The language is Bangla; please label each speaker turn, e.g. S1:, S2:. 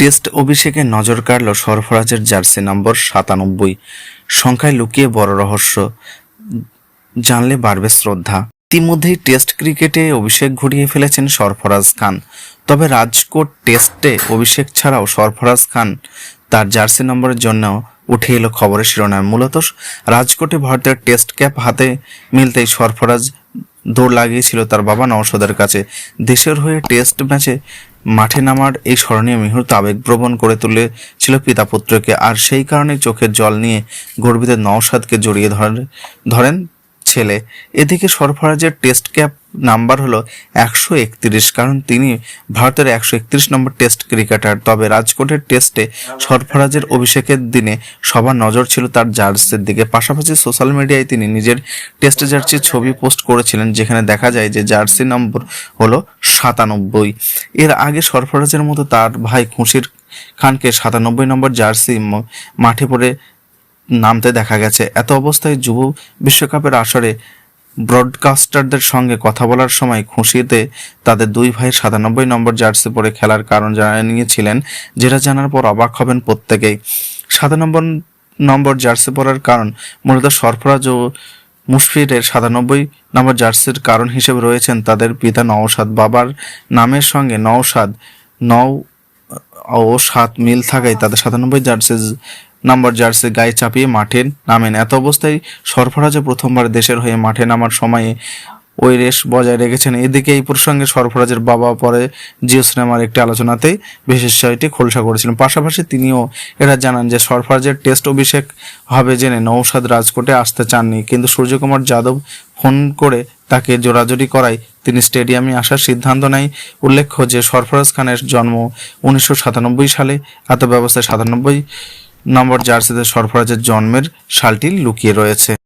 S1: টেস্ট অভিষেকে নজর কাড়ল সরফরাজের জার্সি নম্বর সাতানব্বই। সংখ্যায় লুকিয়ে বড় রহস্য। জানলে বাড়বে শ্রদ্ধা। ইতিমধ্যেই টেস্ট ক্রিকেটে অভিষেক ঘুরিয়ে ফেলেছেন সরফরাজ খান। তবে রাজকোট টেস্টে অভিষেক ছাড়াও সরফরাজ খান তার জার্সি নম্বরের জন্য উঠে এলো খবরের শিরোনাম। মূলত রাজকোটে ভারতের টেস্ট ক্যাপ হাতে মিলতেই সরফরাজ দৌড় লাগিয়েছিল তার বাবা নওশাদের কাছে। দেশের হয়ে টেস্ট ম্যাচে মাঠে নামার এই স্মরণীয় মুহূর্ত আবেগপ্রবণ করে তুলেছিল পিতা পুত্রকে। আর সেই কারণে চোখের জল নিয়ে গর্বিত নওশাদকে জড়িয়ে ধরে, ধরেন ছেলে। এদিকে সরফরাজের টেস্ট ক্যাপ নাম্বার হলো একশো একত্রিশ, কারণ তিনি ভারতের একশো একত্রিশ নম্বর টেস্ট ক্রিকেটার তবে রাজকোটের টেস্টে সরফরাজের অভিষেকের দিনে সবার নজর ছিল তার জার্সির দিকে। পাশাপাশি সোশ্যাল মিডিয়ায় তিনি নিজের টেস্ট জার্সির ছবি পোস্ট করেছিলেন, যেখানে দেখা যায় যে জার্সি নম্বর হলো সাতানব্বই। এর আগে সরফরাজের মতো তার ভাই খুশির খানকে সাতানব্বই নম্বর জার্সি মাঠে পড়ে নামতে দেখা গেছে। এত অবস্থায় যুব বিশ্বকাপের আসরে ব্রডকাস্টারদের সঙ্গে কথা বলার সময় খুশিতে তাদের দুই ভাইয়ের সাতানব্বই নম্বর জার্সি পরে খেলার কারণ জানিয়েছিলেন, যেটা জানার পর অবাক হবেন প্রত্যেকেই। সাতানব্বই নম্বর জার্সি পরার কারণ মূলত সরফরাজ ও মুশফিরের সাতানব্বই নম্বর জার্সির কারণ হিসেবে রয়েছেন তাদের পিতা নওশাদ বাবার নামের সঙ্গে নওশাদ নও ও সাত মিল থাকায় তাদের সাতানব্বই জার্সি নাম্বার জার্সি গায়ে চাপিয়ে মাঠে নামেন। এত অবস্থায় সরফরাজে প্রথমবার দেশের হয়ে মাঠে নামার সময়ে ওই রেস বজায় রেখেছেন। এদিকে এই প্রসঙ্গে সরফরাজের বাবা পরে জিও সিনেমার একটি আলোচনাতেই বিশেষ বিষয়টি খোলসা করেছিলেন। পাশাপাশি তিনিও এরা জানান যে সরফরাজের টেস্ট অভিষেক হবে জেনে নৌসাদ রাজকোটে আসতে চাননি, কিন্তু সূর্যকুমার যাদব ফোন করে তাকে জোরাজুরি করায় তিনি স্টেডিয়ামে আসার সিদ্ধান্ত নেয়। উল্লেখ্য যে সরফরাজ খানের জন্ম উনিশশো সাতানব্বই সালে, এত ব্যবস্থায় সাতানব্বই নম্বর জার্সিতে সরফরাজের জন্মের শালটি লুকিয়ে রয়েছে।